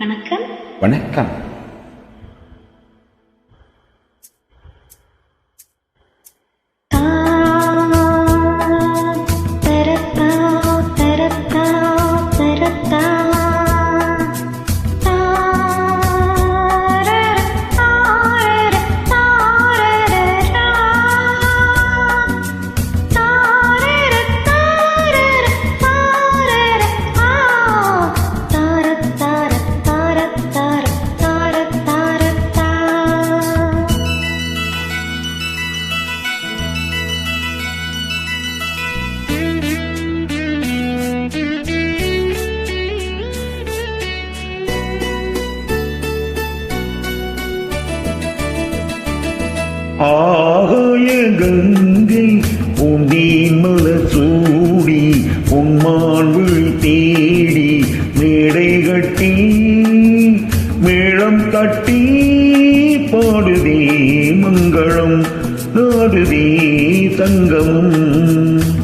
வணக்கம். வணக்கம். ஆகாய கங்கை உந்தீன்மல சூடி உன்மான் விழி தேடி மேடை கட்டி மேளம் தட்டி பாடுதே மங்களம் நாடுதே தங்கமும்.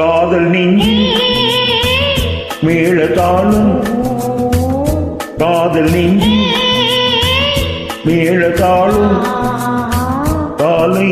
காதல் நெஞ்சி மேளதாளம். காதல் நெஞ்சி மேளதாளம். காலை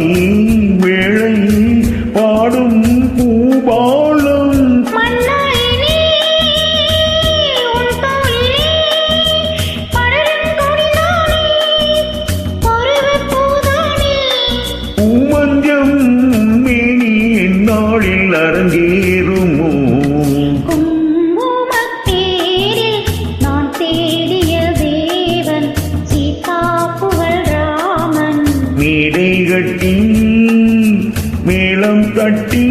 குங்குமம் குங்குமத்தேரில் நான் தேடிய தேவன் சீதா புகழ் ராமன். மேளம் தட்டி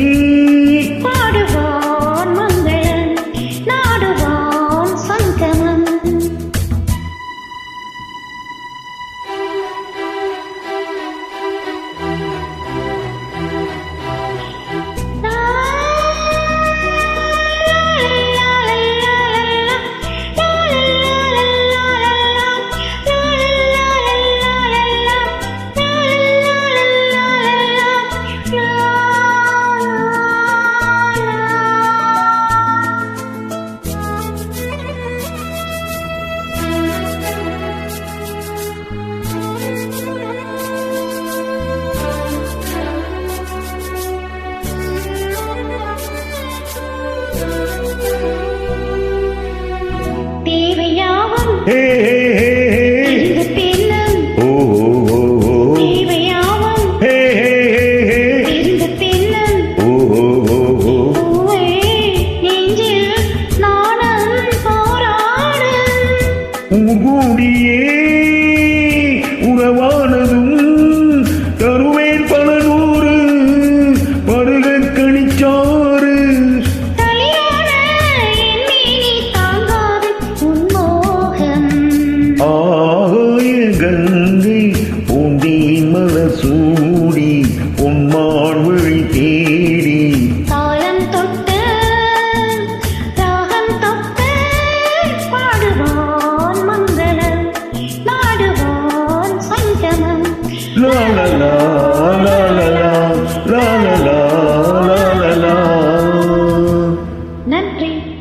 Hey.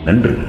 நன்று